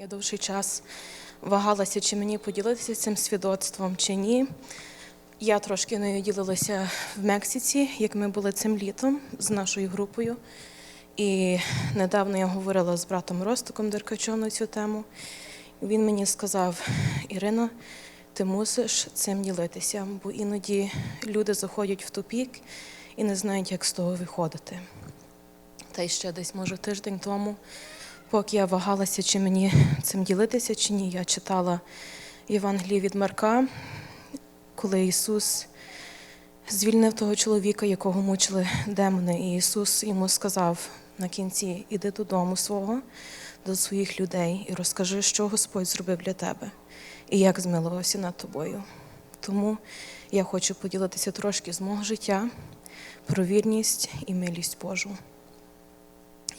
Я довший час вагалася, чи мені поділитися цим свідоцтвом, чи ні. Я трошки нею ділилася в Мексиці, як ми були цим літом з нашою групою. І недавно я говорила з братом Ростиком Деркачом на цю тему. Він мені сказав: Ірина, ти мусиш цим ділитися, бо іноді люди заходять в тупік і не знають, як з того виходити. Та й ще десь, може, тиждень тому, поки я вагалася, чи мені цим ділитися, чи ні, я читала Євангеліє від Марка, коли Ісус звільнив того чоловіка, якого мучили демони. І Ісус йому сказав на кінці: іди додому свого, до своїх людей і розкажи, що Господь зробив для тебе і як змилувався над тобою. Тому я хочу поділитися трошки з мого життя про вірність і милість Божу.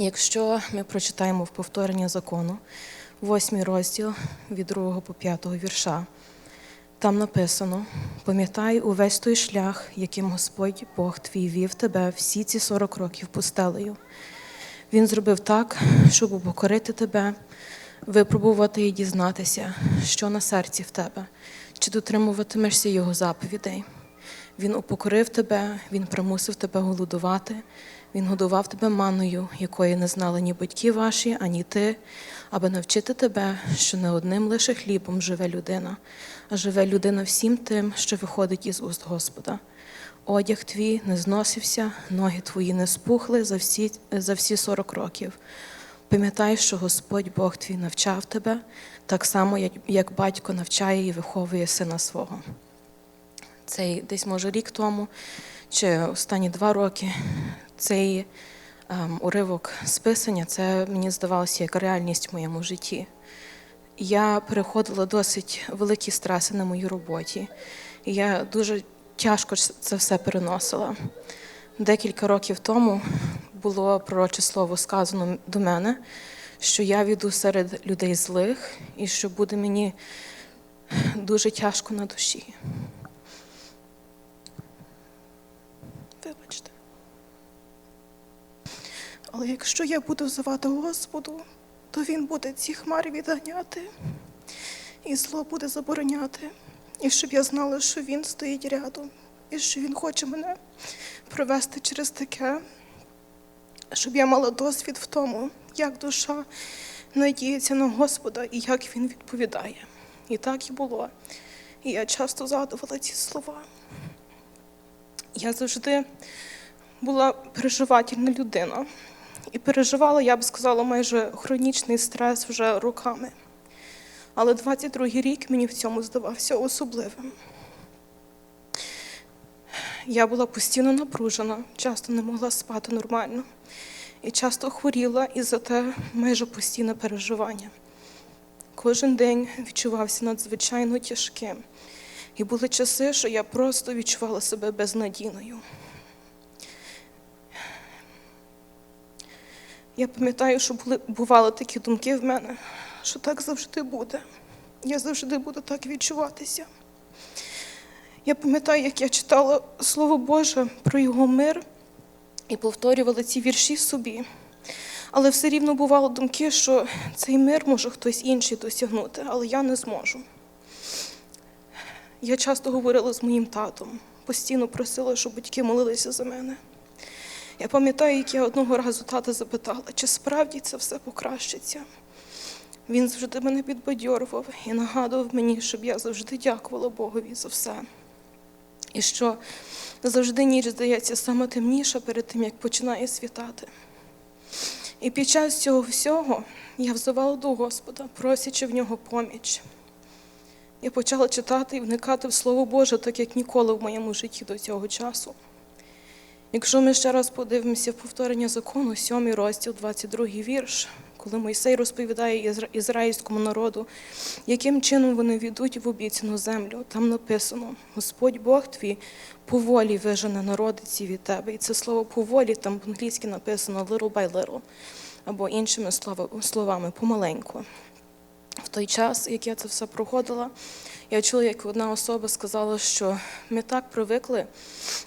Якщо ми прочитаємо в повторення закону, восьмий розділ від 2 по 5 вірша, там написано: пам'ятай увесь той шлях, яким Господь Бог твій вів тебе всі ці 40 років пустелею. Він зробив так, щоб упокорити тебе, випробувати і дізнатися, що на серці в тебе, чи дотримуватимешся його заповідей. Він упокорив тебе, він примусив тебе голодувати, він годував тебе маною, якої не знали ні батьки ваші, ані ти, аби навчити тебе, що не одним лише хлібом живе людина, а живе людина всім тим, що виходить із уст Господа. Одяг твій не зносився, ноги твої не спухли за всі, за всі 40 років. Пам'ятай, що Господь Бог твій навчав тебе, так само, як, батько навчає і виховує сина свого. Цей десь може рік тому, чи останні два роки, цей ем, уривок списання, це мені здавалося як реальність в моєму житті. Я переходила досить великі стреси на моїй роботі, і я дуже тяжко це все переносила. Декілька років тому було пророче слово сказано до мене, що я віду серед людей злих і що буде мені дуже тяжко на душі. Але якщо я буду взивати Господу, то Він буде ці хмари відганяти, і зло буде забороняти. І щоб я знала, що Він стоїть рядом, і що Він хоче мене провести через таке, щоб я мала досвід в тому, як душа надіється на Господа і як Він відповідає. І так і було. І я часто згадувала ці слова. Я завжди була переживательна людина. І переживала, я б сказала, майже хронічний стрес вже роками. Але 22-й рік мені в цьому здавався особливим. Я була постійно напружена, часто не могла спати нормально. І часто хворіла і за те майже постійне переживання. Кожен день відчувався надзвичайно тяжким. І були часи, що я просто відчувала себе безнадійною. Я пам'ятаю, що були, бували такі думки в мене, що так завжди буде. Я завжди буду так відчуватися. Я пам'ятаю, як я читала Слово Боже про його мир і повторювала ці вірші собі. Але все рівно бувало думки, що цей мир може хтось інший досягнути, але я не зможу. Я часто говорила з моїм татом, постійно просила, щоб батьки молилися за мене. Я пам'ятаю, як я одного разу тата запитала, чи справді це все покращиться. Він завжди мене підбадьорував і нагадував мені, щоб я завжди дякувала Богові за все. І що завжди ніч здається саме темніша перед тим, як починає світати. І під час цього всього я взивала до Господа, просячи в нього поміч. Я почала читати і вникати в Слово Боже, так як ніколи в моєму житті до цього часу. Якщо ми ще раз подивимося в повторення закону, 7 розділ, 22 вірш, коли Мойсей розповідає ізраїльському народу, яким чином вони війдуть в обіцяну землю, там написано: Господь Бог твій поволі вижене народи ці від тебе. І це слово поволі там по-англійськи написано little by little, або іншими словами, помаленьку. В той час, як я це все проходила, я чула, як одна особа сказала, що ми так привикли,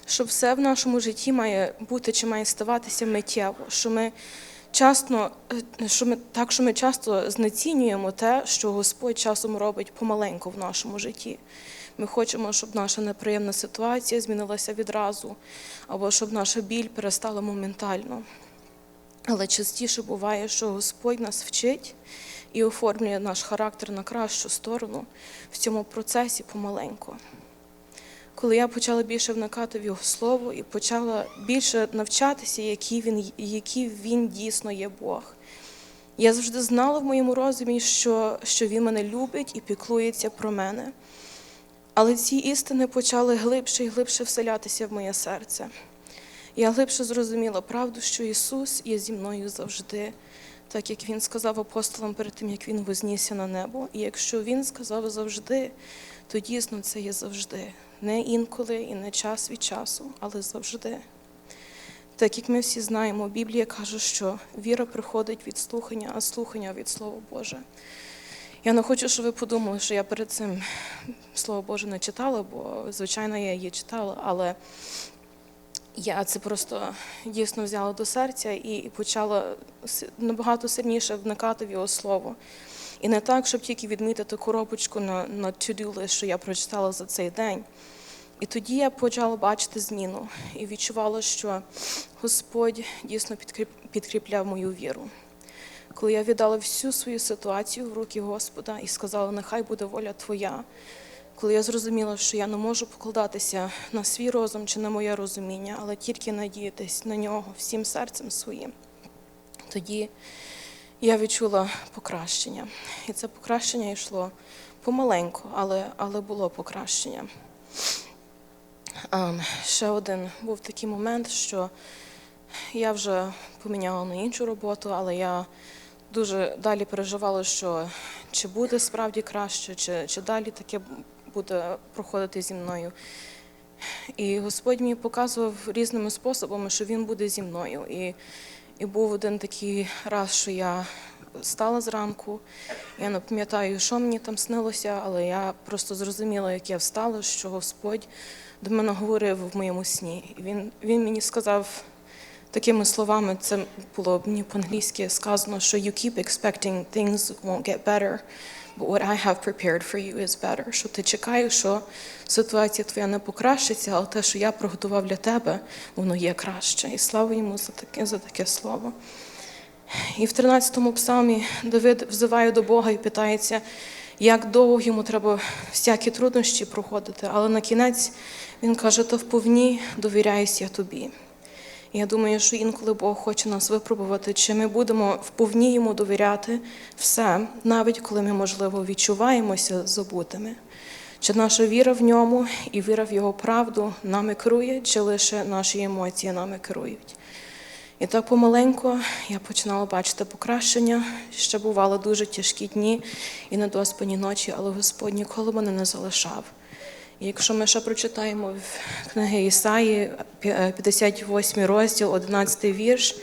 що все в нашому житті має бути чи має ставатися миттєво, що ми часто, е, що ми, так, що ми часто знецінюємо те, що Господь часом робить помаленьку в нашому житті. Ми хочемо, щоб наша неприємна ситуація змінилася відразу, або щоб наша біль перестала моментально. Але частіше буває, що Господь нас вчить і оформлює наш характер на кращу сторону в цьому процесі помаленьку. Коли я почала більше вникати в його слово і почала більше навчатися, який він, який він дійсно є Бог. Я завжди знала в моєму розумі, що, що він мене любить і піклується про мене. Але ці істини почали глибше і глибше вселятися в моє серце. Я глибше зрозуміла правду, що Ісус є зі мною завжди, так як Він сказав апостолам перед тим, як Він вознісся на небо. І якщо Він сказав завжди, то дійсно це є завжди. Не інколи і не час від часу, але завжди. Так як ми всі знаємо, Біблія каже, що віра приходить від слухання, а слухання від Слова Боже. Я не хочу, щоб ви подумали, що я перед цим Слово Боже не читала, бо, звичайно, я її читала, але я це просто дійсно взяла до серця і почала набагато сильніше вникати в його слово. І не так, щоб тільки відмітити коробочку на, на to-do list, що я прочитала за цей день. І тоді я почала бачити зміну і відчувала, що Господь дійсно підкріп- підкріпляв мою віру. Коли я віддала всю свою ситуацію в руки Господа і сказала, нехай буде воля Твоя, коли я зрозуміла, що я не можу покладатися на свій розум чи на моє розуміння, але тільки надіятись на нього всім серцем своїм, тоді я відчула покращення. І це покращення йшло помаленьку, але, але було покращення. Ще один був такий момент, що я вже поміняла на іншу роботу, але я дуже далі переживала, що чи буде справді краще, чи, чи далі таке буде проходити зі мною. І Господь мені показував різними способами, що Він буде зі мною. І, і був один такий раз, що я стала зранку, я не пам'ятаю, що мені там снилося, але я просто зрозуміла, як я встала, що Господь до мене говорив в моєму сні. І він, він мені сказав такими словами, це було мені по-англійськи сказано, що you keep expecting things won't get better, but what I have prepared for you is better. Що ти чекаєш, що ситуація твоя не покращиться, але те, що я приготував для тебе, воно є краще. І слава йому за таке, за таке слово. І в 13-му псалмі Давид взиває до Бога і питається, як довго йому треба всякі труднощі проходити. Але на кінець він каже, то вповні довіряюсь я тобі. Я думаю, що інколи Бог хоче нас випробувати, чи ми будемо вповні йому довіряти все, навіть коли ми, можливо, відчуваємося забутими. Чи наша віра в ньому і віра в його правду нами керує, чи лише наші емоції нами керують. І так помаленьку я починала бачити покращення. Ще бували дуже тяжкі дні і недоспані ночі, але Господь ніколи мене не залишав. Якщо ми ще прочитаємо в книги Ісаї, пі- 58 розділ, 11 вірш,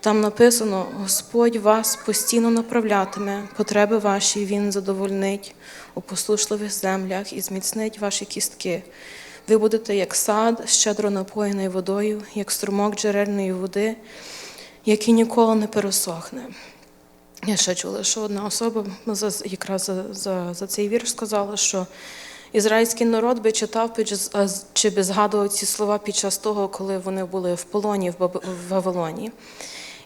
там написано: Господь вас постійно направлятиме, потреби ваші Він задовольнить у послушливих землях і зміцнить ваші кістки. Ви будете як сад, щедро напоєний водою, як струмок джерельної води, який ніколи не пересохне. Я ще чула, що одна особа якраз за, за, за цей вірш сказала, що ізраїльський народ би читав чи би згадував ці слова під час того, коли вони були в полоні в Вавилоні.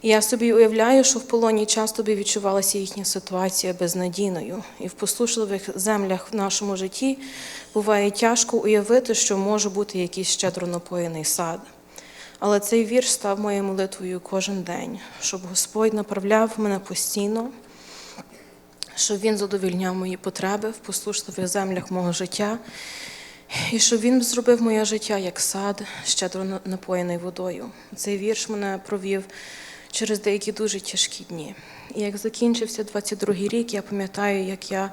І я собі уявляю, що в полоні часто би відчувалася їхня ситуація безнадійною. І в послушливих землях в нашому житті буває тяжко уявити, що може бути якийсь щедро напоєний сад. Але цей вірш став моєю молитвою кожен день, щоб Господь направляв мене постійно, щоб Він задовільняв мої потреби в послушливих землях мого життя, і щоб Він зробив моє життя як сад, щедро напоєний водою. Цей вірш мене провів через деякі дуже тяжкі дні. І як закінчився 22-й рік, я пам'ятаю, як я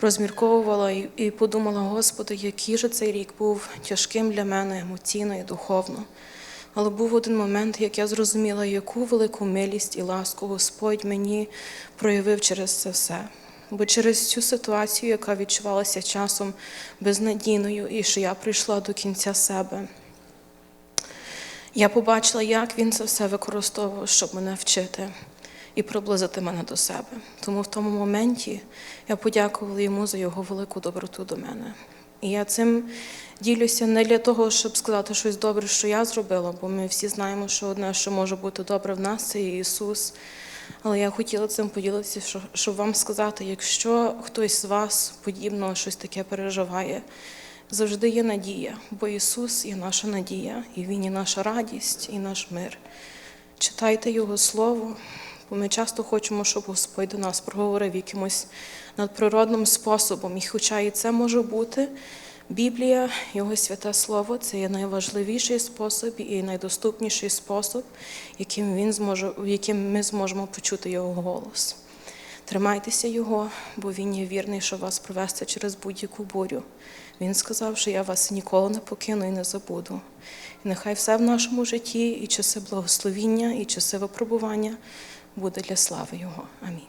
розмірковувала і, подумала, Господи, який же цей рік був тяжким для мене емоційно і духовно. Але був один момент, як я зрозуміла, яку велику милість і ласку Господь мені проявив через це все. Бо через цю ситуацію, яка відчувалася часом безнадійною, і що я прийшла до кінця себе. Я побачила, як він це все використовував, щоб мене вчити і приблизити мене до себе. Тому в тому моменті я подякувала йому за його велику доброту до мене. І я цим ділюся не для того, щоб сказати щось добре, що я зробила, бо ми всі знаємо, що одне, що може бути добре в нас, це Ісус. Але я хотіла цим поділитися, щоб вам сказати, якщо хтось з вас подібно щось таке переживає, завжди є надія, бо Ісус є наша надія, і Він є наша радість і наш мир. Читайте Його Слово, бо ми часто хочемо, щоб Господь до нас проговорив якимось надприродним способом. І хоча і це може бути, Біблія, Його святе Слово це є найважливіший спосіб і найдоступніший спосіб, яким, він зможе, яким ми зможемо почути Його голос. Тримайтеся Його, бо Він є вірний, що вас провести через будь-яку бурю. Він сказав, що я вас ніколи не покину і не забуду. І нехай все в нашому житті, і часи благословіння, і часи випробування буде для слави Його. Амінь.